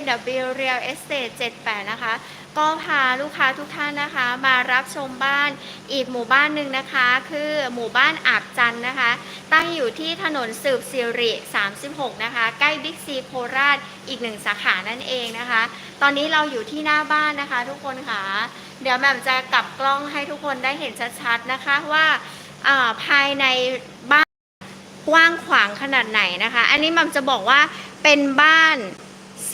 NW Real Estate 78 นะคะ ก็พาลูกค้าทุกท่านนะคะ มารับชมบ้านอีกหมู่บ้านหนึ่งนะคะ คือหมู่บ้านอาบจันนะคะ ตั้งอยู่ที่ถนนสืบสิริ 36 นะคะ ใกล้บิ๊กซีโคราชอีกหนึ่งสาขานั่นเองนะคะ ตอนนี้เราอยู่ที่หน้าบ้านนะคะ ทุกคนค่ะ เดี๋ยวแม่จะกลับกล้องให้ทุกคนได้เห็นชัดๆนะคะว่าอ่าภายในบ้านกว้างขวางขนาดไหนนะคะ อันนี้มัมจะบอกว่าเป็นบ้าน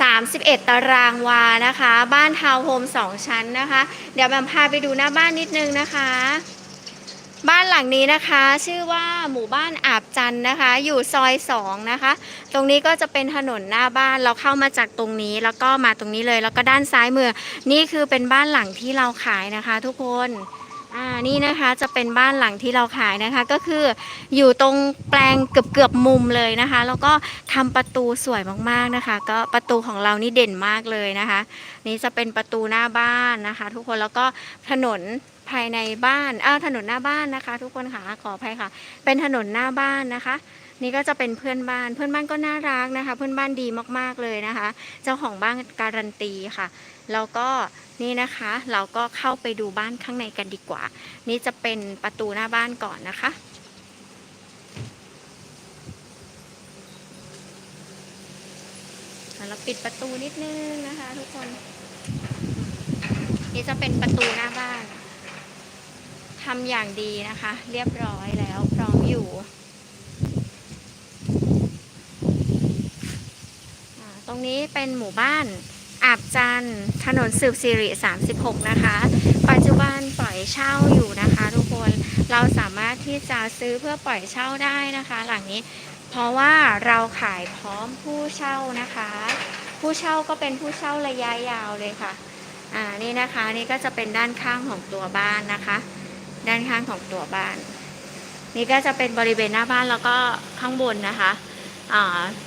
31 ตารางวานะคะ บ้านทาวน์โฮม2 ชั้นนะคะ เดี๋ยวแมัมพาไปดูหน้าบ้านนิดนึงนะคะ บ้านหลังนี้นะคะ ชื่อว่าหมู่บ้านอาบจันนะคะ อยู่ซอย 2 นะคะ ตรงนี้ก็จะเป็นถนนหน้าบ้านเราเข้ามาจากตรงนี้แล้วก็มาตรงนี้เลย แล้วก็ด้านซ้ายมือ นี่คือเป็นบ้านหลังที่เราขายนะคะ ทุกคน อ่านี่นะคะจะเป็นบ้านหลังที่เราขายนะคะ ก็คืออยู่ตรงแปลงเกือบเกือบมุมเลยนะคะ แล้วก็ทำประตูสวยมากๆนะคะ ก็ประตูของเรานี่เด่นมากเลยนะคะ นี่จะเป็นประตูหน้าบ้านนะคะ ทุกคนแล้วก็ถนนภายในบ้านอ้าวถนนหน้าบ้านนะคะ ทุกคนค่ะขออภัยค่ะ เป็นถนนหน้าบ้านนะคะ นี่ก็จะเป็นเพื่อนบ้าน เพื่อนบ้านก็น่ารักนะคะ เพื่อนบ้านดีมากๆเลยนะคะ เจ้าของบ้านการันตีค่ะ แล้วก็ นี่นะคะ เราก็เข้าไปดูบ้านข้างในกันดีกว่า นี่จะเป็นประตูหน้าบ้านก่อนนะคะ เราปิดประตูนิดนึงนะคะทุกคน นี่จะเป็นประตูหน้าบ้านทำอย่างดีนะคะ เรียบร้อยแล้วพร้อมอยู่ตรงนี้เป็นหมู่บ้าน อาบจันถนนสืบสิริ 36 นะคะ ปัจจุบันปล่อยเช่าอยู่นะคะทุกคนเราสามารถที่จะซื้อเพื่อปล่อยเช่าได้นะคะ หลังนี้ เพราะว่าเราขายพร้อมผู้เช่านะคะ ผู้เช่าก็เป็นผู้เช่าระยะยาวเลยค่ะอ่านี่นะคะนี่ก็จะเป็นด้านข้างของตัวบ้านนะคะ ด้านข้างของตัวบ้าน นี่ก็จะเป็นบริเวณหน้าบ้านแล้วก็ข้างบนนะคะ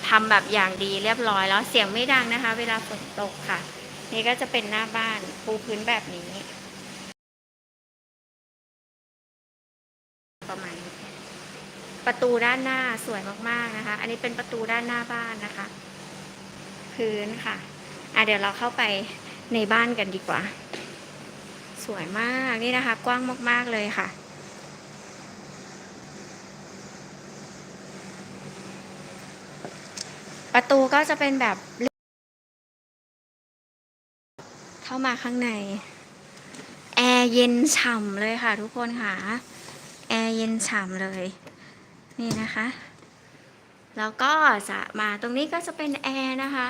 ทำแบบอย่างดีเรียบร้อยแล้วเสียงไม่ดังนะคะ เวลาฝนตกค่ะ นี่ก็จะเป็นหน้าบ้านปูพื้นแบบนี้ ประมาณนี้ประตูด้านหน้าสวยมากๆนะคะ อันนี้เป็นประตูด้านหน้าบ้านนะคะ พื้นค่ะอะ เดี๋ยวเราเข้าไปในบ้านกันดีกว่า สวยมากนี่นะคะ กว้างมากๆเลยค่ะ ประตูก็จะเป็นแบบเข้ามาข้างใน แอร์เย็นฉ่ำเลยค่ะ ทุกคนค่ะ แอร์เย็นฉ่ำเลย นี่นะคะ แล้วก็จะมาตรงนี้ก็จะเป็นแอร์นะคะ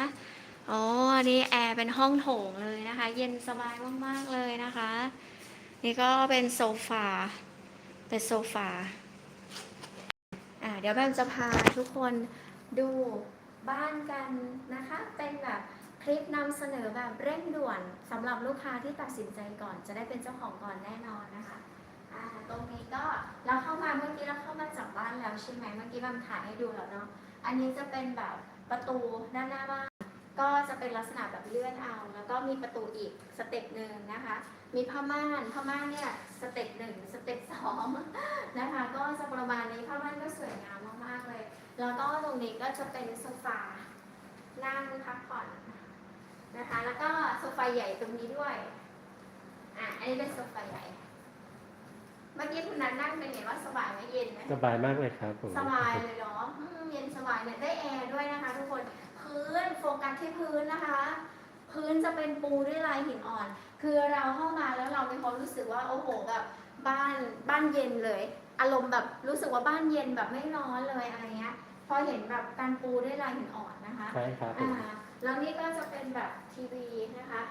โอ้อันนี่แอร์เป็นห้องโถงเลยนะคะ เย็นสบายมาก ๆ เลยนะคะ นี่ก็เป็นโซฟา เป็นโซฟา อ่าเดี๋ยวแบมจะพาทุกคนดู บ้านกันนะคะ เป็นแบบคลิปนำเสนอแบบเร่งด่วนสำหรับลูกค้าที่ตัดสินใจก่อน จะได้เป็นเจ้าของก่อนแน่นอนนะคะตรงนี้ก็เราเข้ามาเมื่อกี้เราเข้ามาจากบ้านแล้วใช่ไหมเมื่อกี้บัมถ่ายให้ดูแล้วเนาะอันนี้จะเป็นแบบประตูด้านหน้าบ้าน ก็จะเป็นลักษณะแบบเลื่อนเอา แล้วก็มีประตูอีกสเต็ปหนึ่งนะคะ มีผ้าม่านผ้าม่านเนี่ยสเต็ปหนึ่งสเต็ปสองนะคะ ก็จะประมาณนี้ผ้าม่านก็สวยงามมากๆเลย แล้วก็ตรงนี้ก็จะเป็นโซฟานั่งพักผ่อนนะคะ แล้วก็โซฟาใหญ่ตรงนี้ด้วยอะอันนี้เป็นโซฟาใหญ่เมื่อกี้คุณนัทนั่งเป็นไงว่าสบายไหมเย็นไหมสบายมากเลยครับผมสบายเลยเนาะอืมเย็นสบายเนี่ยได้แอร์ด้วยนะคะ ทุกคนพื้นโฟกัสที่ พื้นนะคะ พื้นจะเป็นปูด้วยลายหินอ่อน คือเราเข้ามาแล้วเรามีความรู้สึกว่าโอ้โหแบบบ้านบ้านเย็นเลย อารมณ์แบบรู้สึกว่าบ้านเย็นแบบไม่ร้อนเลยอะไรเงี้ยพอเห็นแบบการปูด้วยลายหินอ่อนนะคะใช่ครับผมอ่าแล้วนี่ก็จะเป็นแบบทีวีนะคะ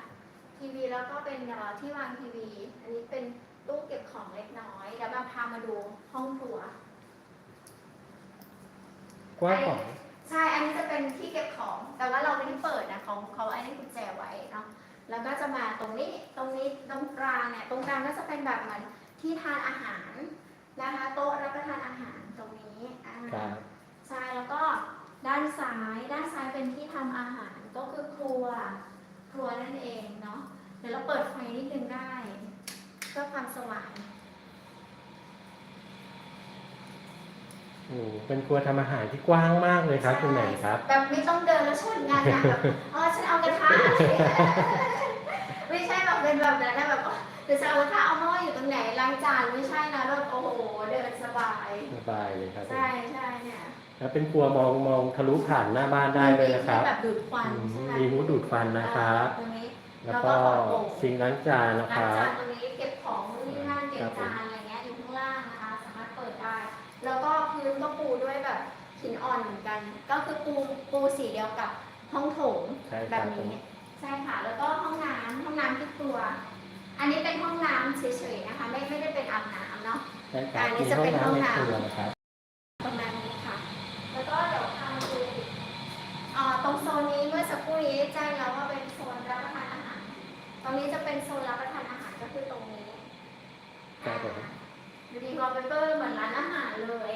ทีวีแล้วก็เป็นเอ่อที่วางทีวี อันนี้เป็นตู้เก็บของเล็กน้อยเดี๋ยวมาพามาดูห้องครัวกว้างขวาง ใช่ อันนี้จะเป็นที่เก็บของ แต่ว่าเราไม่ได้เปิดนะเขาเขาไอ้นี่กุญแจไว้เนาะ แล้วก็จะมาตรงนี้ ตรงนี้ตรงกลางเนี่ย ตรงกลางก็จะเป็นแบบเหมือนที่ทานอาหารนะคะ โต๊ะรับประทานอาหารตรงนี้อ่าครับใช่ แล้วก็ด้านซ้าย ด้านซ้ายเป็นที่ทำอาหาร ก็คือครัว ครัวนั่นเองเนาะ เดี๋ยวเราเปิดไฟนิดนึงได้ เพื่อความสว่าง โอ้เป็นครัวทำอาหารที่กว้างมากเลยครับคุณแหม่มครับ แบบไม่ต้องเดินแล้วชนงานนะแบบอ๋อฉันเอากระทะระไม่ใช่แบบเป็นแบบนั้นนะแบบว่าหรือจะเอาถ้าเอาหม้ออยู่ตรงไหนล้างจานไม่ใช่นะแบบโอ้โหเดินสบาย สบายเลยครับผมใช่ใช่เนี่ยแล้วเป็นครัวมองมองทะลุผ่านหน้าบ้านได้เลยนะครับมีแบบดูดควันอืมใช่ไหมมีฮูดดูดฟันนะครับตรงนี้แล้วก็ซิงค์ล้างจานนะคล้างรับจานตรงนี้เก็บของนู่นนี่นั่นเก็บจานอะไรเงี้ยอยู่ข้างล่างนะคะ สามารถเปิดได้ แล้วก็ พื้นก็ปูด้วยแบบหินอ่อนเหมือนกัน ก็คือปูปูสีเดียวกับห้องโถงใช่คแบรับบผมนี้ ใช่ค่ะ แล้วก็ห้องน้ำห้องน้ำที่ครัว อันนี้เป็นห้องน้ำเฉยๆนะคะ ไม่ไม่ได้เป็นอาบน้ำเนาะ ใช่ครับอันนี้มีจะห้อเป็งนห้องน้ำในน้ำ ครัวนะครับ ประมาณนี้ค่ะ แล้วก็เดี๋ยวทางดูอ่าตรงโซนนี้เมื่อสักครู่นี้แจ้งแล้วว่าเป็นโซนรับประทานอาหาร ตรงนี้จะเป็นโซนรับประทานอาหารก็คือตรงนี้ครับผมดูดีวอลเปเปอร์เหมือนร้านอาหารเลย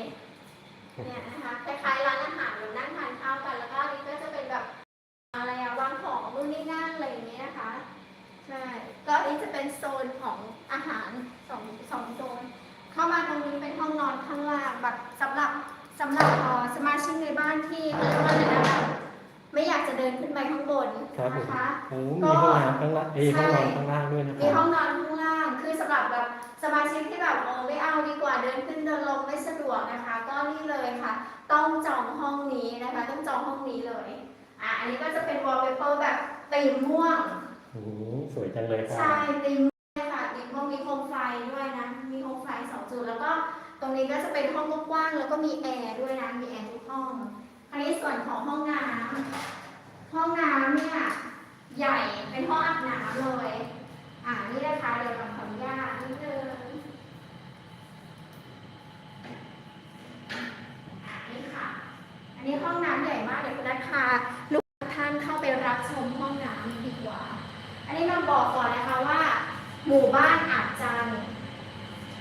เนี่ยนะคะคล้ายๆร้านอาหารเหมือนนั่งทานข้าวกันแล้วก็อันนี้ก็จะเป็นแบบอะไรอะวางของนู่นนี่นั่นอะไรอย่างเงี้ยนะคะใช่ก็อันนี้จะเป็นโซนของอาหารสองสองโซนเข้ามาตรงนี้เป็นห้องนอนข้างล่างแบบสำหรับสำหรับเอ่อสมาชิกในบ้านที่เขาเรียกว่าอะไรนะไม่อยากจะเดินขึ้นไปข้างบนครับผมนะคะโอ้มีห้องน้ำข้างล่างเอ้ยใช่ห้องนอนข้างล่างด้วยนะคมีรับห้องนอนข้างล่างคือสำ หรับแบบสมาชิกที่แบบโอ้ไม่เอาดีกว่าเดินขึ้นเดินลงไม่สะดวกนะคะ ก็นี่เลยค่ะ ต้องจองห้องนี้นะคะ ต้องจองห้องนี้เลยอะอันนี้ก็จะเป็นวอลเปเปอร์แบบตีมม่วงโอ้โหสวยจังเลยครัใช่บตีมใช่ค่ะตีมม่วงมีโคมไฟด้วยนะ มีโคมไฟสองจุดแล้วก็ตรงนี้ก็จะเป็นห้องกว้างๆแล้วก็มีแอร์ด้วยนะมีแอร์ทุกห้องอันนี้ส่วนของห้องน้ำห้องน้ำเนี่ยใหญ่เป็นห้องอาบน้ำเลย อ่านี่นะคะเดี๋ยวเราขออนุญาตนิดนึงอ่านี่ค่ะ อันนี้ห้องน้ำใหญ่มากเดี๋ยวคุณนัทพาลูกท่านเข้าไปรับชมห้องน้ำดีกว่า อันนี้มาบอกก่อนนะคะว่า หมู่บ้านอาจจันทร์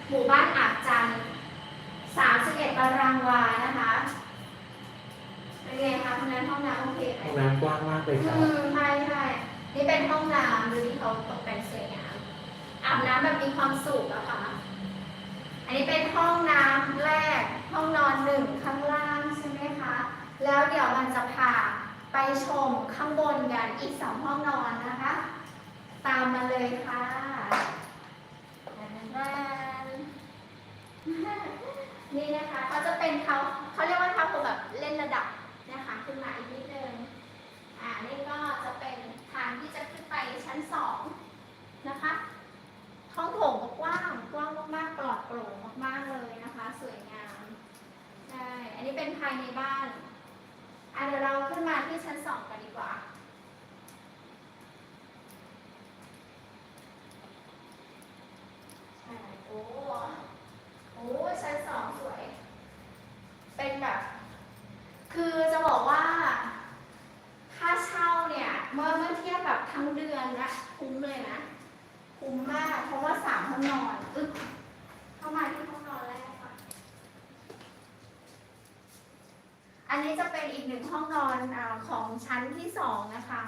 หมู่บ้านอาจจันทร์31ตารางวานะคะ เป็นไงคะคุณนัทห้องน้ำโอเคไหม ห้องน้ำกว้างมากเลยครับ อืมใช่ใช่นี่เป็นห้องน้ำดูที่เขาตกแต่งสวยงามอาบน้ำแบบมีความสุขอะค่ะ อันนี้เป็นห้องน้ำแรก ห้อง นข้างล่างใช่ไหมคะ แล้วเดี๋ยวมันจะพาไปชมข้างบนกันอีกสองห้องนอนนะคะ ตามมาเลยค่ะนๆนี่นะคะเขาจะเป็นเขาเขาเรียกว่าเขาแบบเล่นระดับนะคะขึ้นมาอีกนิดนึงอ่านี่ก็จะเป็นทางที่จะขึ้นไปชั้นสองนะคะห้องโถงก็กว้างกว้างมากๆปลอดโปร่งมากๆเลยนะคะ สวยงาม ใช่ อันนี้เป็นภายในบ้านอะเดี๋ยวเราขึ้นมาที่ชั้นดีกว่า ใช่ โอ้ โอ้ชั้นสองสวย เป็นแบบ คือจะบอกว่า ค่าเช่าเนี่ย เมื่อเมื่อเทียบกับทั้งเดือนนะคุ้มเลยนะ คุ้มมาก เพราะว่าสามห้องนอนอึ๊บเข้ามาที่ห้องนอนแรกค่ะ อันนี้จะเป็นอีก หนึ่งห้องนอนอาของชั้นที่สองนะคะ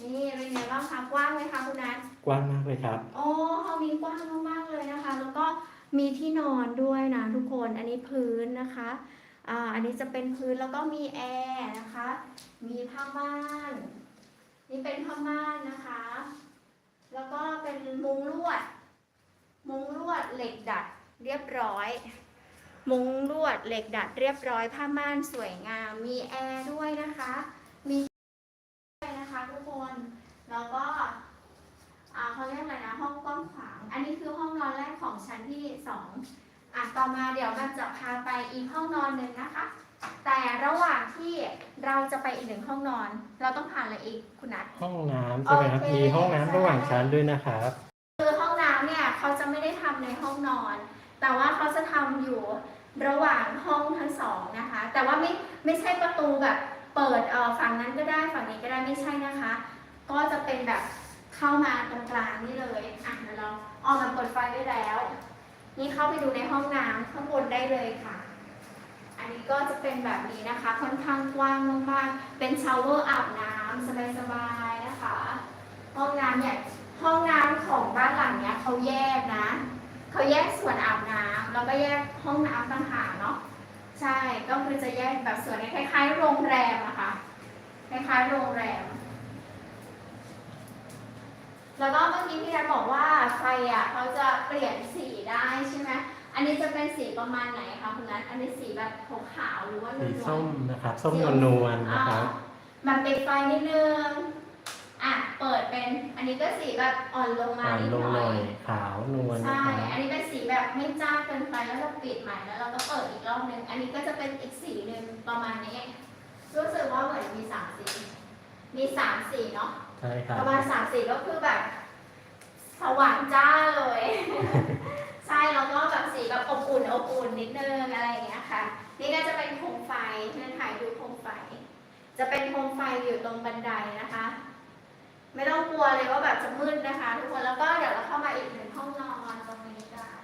นี่เป็นไงบ้างคะกว้างไหมคะคุณนัทกว้างมากเลยครับ โอ้ห้องนี้กว้างมากๆเลยนะคะ แล้วก็มีที่นอนด้วยนะทุกคนอันนี้พื้นนะคะอ่าอันนี้จะเป็นพื้นแล้วก็มีแอร์นะคะ มีผ้าม่านนี่เป็นผ้าม่านนะคะ แล้วก็เป็นมุ้งลวด มุ้งลวดเหล็กดัดเรียบร้อย มุ้งลวดเหล็กดัดเรียบร้อยผ้าม่านสวยงาม มีแอร์ด้วยนะคะ มีด้วยนะคะทุกคน แล้วก็อ่าเขาเรียกอะไรนะห้องกว้างขวาง อันนี้คือห้องนอนแรกของชั้นที่สองอะต่อมาเดี๋ยวมันจะพาไปอีกห้องนอนหนึ่งนะคะ แต่ระหว่างที่เราจะไปอีกหนึ่งห้องนอน เราต้องผ่านอะไรอีกคุณนัทห้องน้ำใช่ไหมครับโอเคมีห้องน้ำระหว่างชั้นด้วยนะครับ คือห้องน้ำเนี่ยเขาจะไม่ได้ทำในห้องนอน แต่ว่าเขาจะทำอยู่ระหว่างห้องทั้งสองนะคะ แต่ว่าไม่ไม่ใช่ประตูแบบเปิดเออฝั่งนั้นก็ได้ฝั่งนี้ก็ได้ไม่ใช่นะคะ ก็จะเป็นแบบเข้ามาตรงกลางนี่เลยอะเดี๋ยวเราออกมาเปิดไฟได้แล้ว นี่เข้าไปดูในห้องน้ำข้างบนได้เลยค่ะ อันนี้ก็จะเป็นแบบนี้นะคะ ค่อนข้างกว้างมากๆเป็นชาวเวอร์อาบน้ำสบายๆนะคะ ห้องน้ำเนี่ยห้องน้ำของบ้านหลังเนี้ยเขาแยกนะ เขาแยกส่วนอาบน้ำแล้วก็แยกห้องน้ำต่างหากเนาะใช่ก็คือจะแยกแบบส่วนนี้คล้ายๆโรงแรมอะค่ะคล้ายๆโรงแรมอกี้พี่แดนบอกว่าไฟอะเขาจะเปลี่ยนสีได้ใช่ไหมอันนี้จะเป็นสีประมาณไหนคะคุณนัทอันนี้สีแบบขาวๆหรือว่านวสีลๆส้มนะครับ ส้มนวลๆนะครับมันปิดไฟนิดนึงอะเปิดเป็น อันนี้ก็สีแบบอ่อนลงมาอ่านนิดลงหหน่น่ออยย ขาวนวลนะใช่ครับอันนี้เป็นสีแบบไม่จ้าเกินไปแล้วเราปิดใหม่แล้วเราก็เปิดอีกรอบนึง อันนี้ก็จะเป็นอีกสีหนึ่งประมาณนี้ รู้สึกว่าเหมือนมีสามสี มีสามสีเนาะ ใช่ครับประมาณสามสีก็คือแบบสว่างจ้าเลย ใช่แล้วก็แบบสีแบบอบอุ่นอบอุ่นนิดนึงอะไรอย่างเงี้ยค่ะ นี่ก็จะเป็นโคมไฟเพื่อนถ่ายดูโคมไฟ จะเป็นโคมไฟอยู่ตรงบันไดนะคะ ไม่ต้องกลัวเลยว่าแบบจะมืดนะคะ ทุกคนแล้วก็เดี๋ยวเราเข้ามาอีกหนึ่งห้องนอนตรงนี้กัน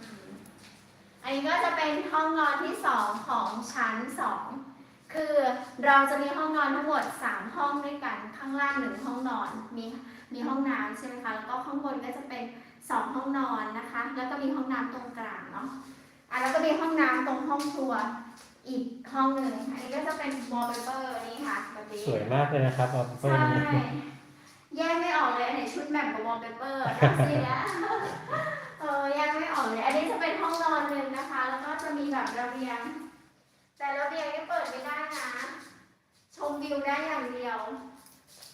อืมอันนี้ก็จะเป็นห้องนอนที่สองของชั้นสองคือเราจะมีห้องนอนทั้งหมดสามห้องด้วยกันข้างล่างหนึ่งห้องนอนมีมีห้องน้ำใช่ไหมคะแล้วก็ข้างบนก็จะเป็นสองห้องนอนนะคะ แล้วก็มีห้องน้ำตรงกลางเนาะอะแล้วก็มีห้องน้ำตรงห้องครัว อีกห้องหนึ่งอันนี้ก็จะเป็นวอลเปเปอร์นี่ค่ะแบบนี้สวยมากเลยนะครับเอาเพิ่มใช่แยกไม่ออกเลยอันไหนชุดแมทกับวอลเปเปอร์ทั้งสิ้นแล้วเออแยกไม่ออกเลย อันนี้จะเป็นห้องนอนหนึ่งนะคะ แล้วก็จะมีแบบระเบียง แต่ระเบียงนี่เปิดไม่ได้นะ ชมวิวได้อย่างเดียว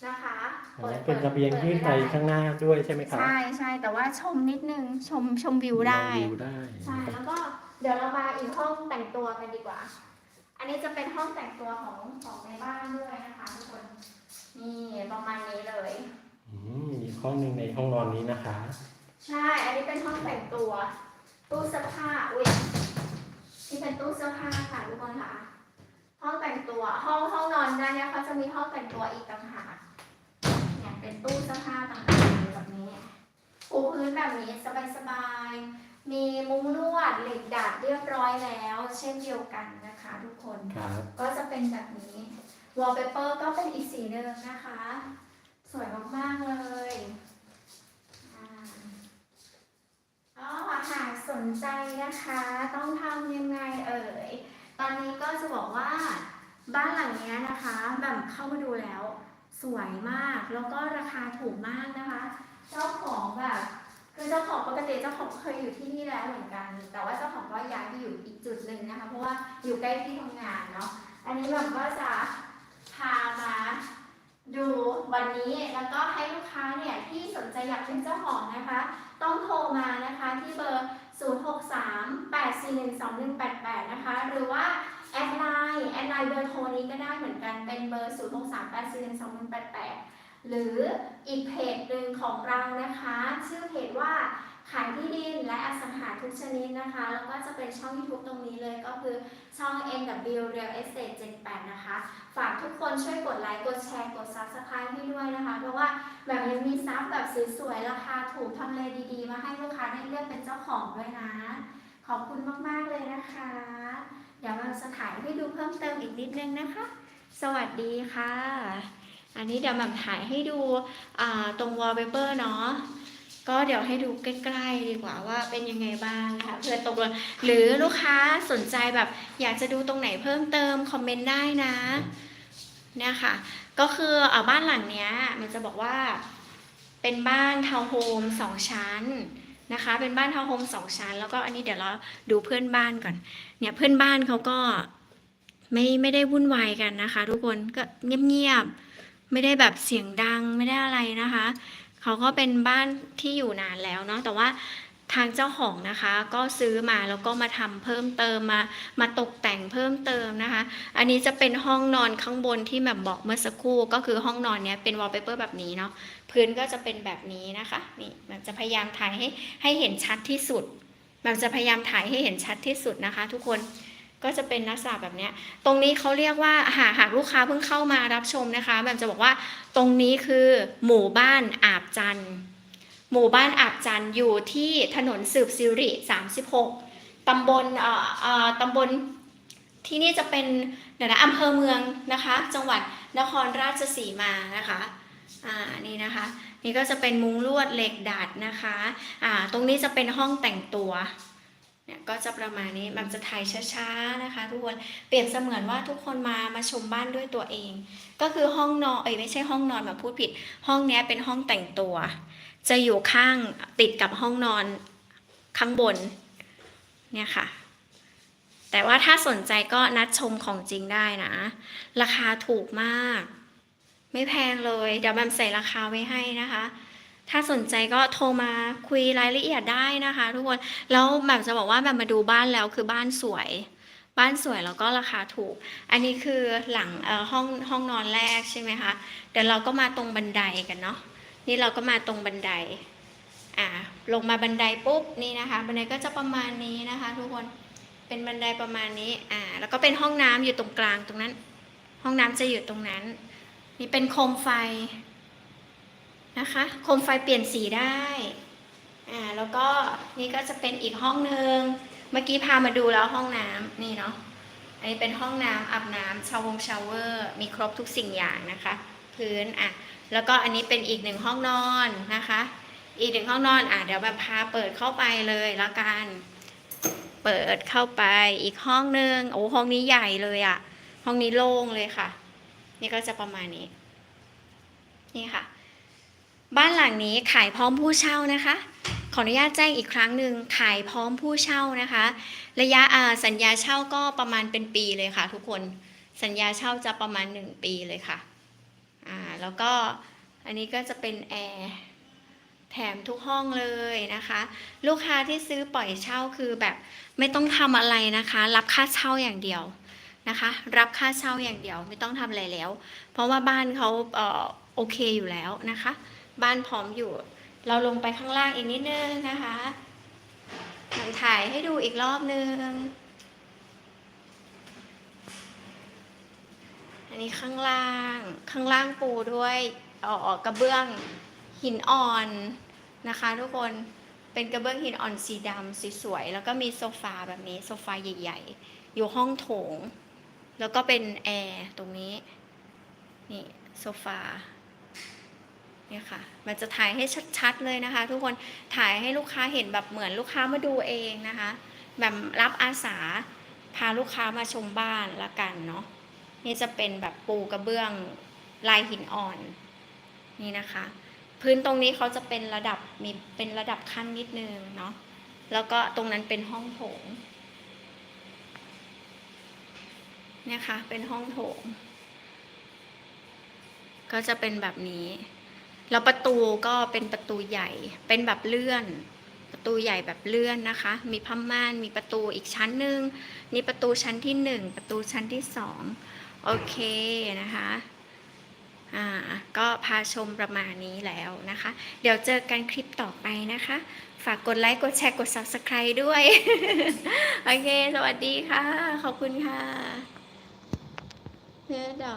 นะคะอันนี้เป็นระเบียงยื่นไปข้างหน้าด้วยใช่ไหมครับใช่ใช่แต่ว่าชมนิดนึงชมชมวิวได้วิวได้ใช่แล้วก็ เดี๋ยวเรามาอีกห้องแต่งตัวกันดีกว่า อันนี้จะเป็นห้องแต่งตัวของของในบ้านด้วยนะคะทุกคน นี่ประมาณนี้เลย อืมมีห้องหนึ่งในห้องนอนนี้นะคะ ใช่ อันนี้เป็นห้องแต่งตัว ตู้เสื้อผ้า อุ้ยนี่เป็นตู้เสื้อผ้าค่ะทุกคนค่ะ ห้องแต่งตัว ห้องห้องนอนด้านเนี้ยเขาจะมีห้องแต่งตัวอีกต่างหากเนี่ยเป็นตู้เสื้อผ้าต่างหากแบบนี้ปูพื้นแบบนี้สบายๆ มีมุ้งลวดเหล็กดัดเรียบร้อยแล้ว เช่นเดียวกันนะคะทุกคนครับ ก็จะเป็นแบบนี้ wallpaper ก็เป็นอีกสีหนึ่งนะคะ สวยมาก ๆ เลยอ่าอ๋อหากสนใจนะคะ ต้องทำยังไงเอ่ย ตอนนี้ก็จะบอกว่าบ้านหลังเนี้ยนะคะแบบเข้ามาดูแล้ว สวยมากแล้วก็ราคาถูกมากนะคะ เจ้าของแบบ คือเจ้าของปกติเจ้าของเคยอยู่ที่นี่แล้วเหมือนกัน แต่ว่าเจ้าของก็ย้ายไปอยู่อีกจุดหนึ่งนะคะ เพราะว่าอยู่ใกล้ที่ทำงานเนาะ อันนี้แบบก็จะพามาดูวันนี้แล้วก็ให้ลูกค้าเนี่ยที่สนใจอยากเป็นเจ้าของนะคะ ต้องโทรมานะคะที่เบอร์ 0638412188 นะคะ หรือว่าแอดไลน์แอดไลน์เบอร์โทรนี้ก็ได้เหมือนกันเป็นเบอร์ 0638412188 หรืออีกเพจหนึ่งของเรานะคะ ชื่อเพจว่าขายที่ดินและอสังหาทุกชนิดนะคะ แล้วก็จะเป็นช่อง YouTube ตรงนี้เลยก็คือช่อง MW Real Estate 78 นะคะ ฝากทุกคนช่วยกดไลค์ กดแชร์ กด Subscribe ให้ด้วยนะคะ เพราะว่าแบบยังมีซับแบบสวยๆ ราคาถูกทำเลดีๆ มาให้ลูกค้าได้เลือกเป็นเจ้าของด้วยนะ ขอบคุณมากๆเลยนะคะ เดี๋ยวเราจะถ่ายให้ดูเพิ่มเติมอีกนิดนึงนะคะ สวัสดีค่ะ อันนี้เดี๋ยวแบบถ่ายให้ดูตรง wallpaper เนาะก็เดี๋ยวให้ดูใกล้ๆดีกว่าว่าเป็นยังไงบ้างนะคะเพื่อตกลงหรือลูกค้าสนใจแบบอยากจะดูตรงไหนเพิ่มเติมคอมเมนต์ได้นะเนี่ยค่ะ ก็คือเอ่อบ้านหลังเนี้ย มันจะบอกว่าเป็นบ้านทาวน์โฮมสองชั้นนะคะ เป็นบ้านทาวน์โฮมสองชั้น แล้วก็อันนี้เดี๋ยวเราดูเพื่อนบ้านก่อน เนี่ยเพื่อนบ้านเขาก็ไม่ไม่ได้วุ่นวายกันนะคะ ทุกคนก็เงียบๆ ไม่ได้แบบเสียงดังไม่ได้อะไรนะคะ เขาก็เป็นบ้านที่อยู่นานแล้วเนาะแต่ว่าทางเจ้าของนะคะก็ซื้อมาแล้วก็มาทำเพิ่มเติมมามาตกแต่งเพิ่มเติมนะคะ อันนี้จะเป็นห้องนอนข้างบนที่แบบบอกเมื่อสักครู่ก็คือห้องนอนเนี้ยเป็นวอลเปเปอร์แบบนี้เนาะพื้นก็จะเป็นแบบนี้นะคะนี่มันจะพยายามถ่ายให้ให้เห็นชัดที่สุด มันจะพยายามถ่ายให้เห็นชัดที่สุดนะคะ ทุกคน ก็จะเป็นลักษณะแบบนี้ ตรงนี้เขาเรียกว่าหากหากลูกค้าเพิ่งเข้ามารับชมนะคะแบบจะบอกว่าตรงนี้คือหมู่บ้านอาบจันทร์หมู่บ้านอาบจันทร์อยู่ที่ถนนสืบสิริ 36 ตำบลเอ่อเอ่อตำบลที่นี่จะเป็นเดี๋ยวนะอำเภอเมืองนะคะ จังหวัดนครราชสีมานะคะอ่านี่นะคะ นี่ก็จะเป็นมุ้งลวดเหล็กดัดนะคะอ่าตรงนี้จะเป็นห้องแต่งตัว เนี่ยก็จะประมาณนี้มันจะถ่ายช้าๆนะคะ ทุกคนเปรียบเสมือนว่าทุกคนมามาชมบ้านด้วยตัวเอง ก็คือห้องนอนเอ้ยไม่ใช่ห้องนอนมาพูดผิด ห้องนี้เป็นห้องแต่งตัว จะอยู่ข้างติดกับห้องนอนข้างบนเนี่ยค่ะ แต่ว่าถ้าสนใจก็นัดชมของจริงได้นะ ราคาถูกมาก ไม่แพงเลย เดี๋ยวแบมใส่ราคาไว้ให้นะคะ ถ้าสนใจก็โทรมาคุยรายละเอียดได้นะคะ ทุกคน แล้วแบบจะบอกว่าแบบมาดูบ้านแล้วคือบ้านสวย บ้านสวยแล้วก็ราคาถูก อันนี้คือหลังเอ่อห้องห้องนอนแรกใช่ไหมคะ เดี๋ยวเราก็มาตรงบันไดกันเนาะ นี่เราก็มาตรงบันได อ่า ลงมาบันไดปุ๊บนี่นะคะ บันไดก็จะประมาณนี้นะคะ ทุกคน เป็นบันไดประมาณนี้ อ่า แล้วก็เป็นห้องน้ำอยู่ตรงกลางตรงนั้น ห้องน้ำจะอยู่ตรงนั้น นี่เป็นโคมไฟ นะคะโคมไฟเปลี่ยนสีได้อ่าแล้วก็นี่ก็จะเป็นอีกห้องหนึ่งเมื่อกี้พามาดูแล้วห้องน้ำนี่เนาะอันนี้เป็นห้องน้ำอาบน้ำชาววงชาวเวอร์มีครบทุกสิ่งอย่างนะคะ พื้นอะแล้วก็อันนี้เป็นอีกหนึ่งห้องนอนนะคะ อีกหนึ่งห้องนอนอะเดี๋ยวแบบพาเปิดเข้าไปเลยแล้วกันเปิดเข้าไปอีกห้องหนึ่งโอ้ห้องนี้ใหญ่เลยอะ่ะห้องนี้โล่งเลยค่ะ นี่ก็จะประมาณนี้ นี่ค่ะ บ้านหลังนี้ขายพร้อมผู้เช่านะคะ ขออนุญาตแจ้งอีกครั้งหนึ่งขายพร้อมผู้เช่านะคะ ระยะสัญญาเช่าก็ประมาณเป็นปีเลยค่ะ ทุกคนสัญญาเช่าจะประมาณ 1 ปีเลยค่ะอ่าแล้วก็อันนี้ก็จะเป็นแอร์แถมทุกห้องเลยนะคะ ลูกค้าที่ซื้อปล่อยเช่าคือแบบไม่ต้องทำอะไรนะคะ รับค่าเช่าอย่างเดียวนะคะ รับค่าเช่าอย่างเดียวไม่ต้องทำอะไรแล้ว เพราะว่าบ้านเขาเออโอเคอยู่แล้วนะคะ บ้านพร้อมอยู่ เราลงไปข้างล่างอีกนิดนึงนะคะนังถ่ายให้ดูอีกรอบนึง อันนี้ข้างล่าง ข้างล่างปูด้วยออกระเบื้องหินอ่อนนะคะทุกคน เป็นกระเบื้องหินอ่อนสีดำสวยๆแล้วก็มีโซฟาแบบนี้ โซฟาใหญ่ๆ อยู่ห้องโถง แล้วก็เป็นแอร์ตรงนี้ นี่โซฟา เนี่ยค่ะ มันจะถ่ายให้ชัดๆเลยนะคะ ทุกคนถ่ายให้ลูกค้าเห็นแบบเหมือนลูกค้ามาดูเองนะคะ แบบรับอาสาพาลูกค้ามาชมบ้านละกันเนาะนี่จะเป็นแบบปูกระเบื้องลายหินอ่อน นี่นะคะ พื้นตรงนี้เขาจะเป็นระดับมีเป็นระดับขั้นนิดนึงเนาะแล้วก็ตรงนั้นเป็นห้องโถงเนี่ยค่ะเป็นห้องโถง ก็จะเป็นแบบนี้ แล้วประตูก็เป็นประตูใหญ่ เป็นแบบเลื่อน ประตูใหญ่แบบเลื่อนนะคะ มีผ้าม่าน มีประตูอีกชั้นหนึ่งนี่ประตูชั้นที่หนึ่งประตูชั้นที่สองโอเคนะคะอ่าก็พาชมประมาณนี้แล้วนะคะ เดี๋ยวเจอกันคลิปต่อไปนะคะ ฝากกดไลค์ กดแชร์ กด subscribe ด้วย โอเค สวัสดีค่ะ ขอบคุณค่ะเพื่อดอ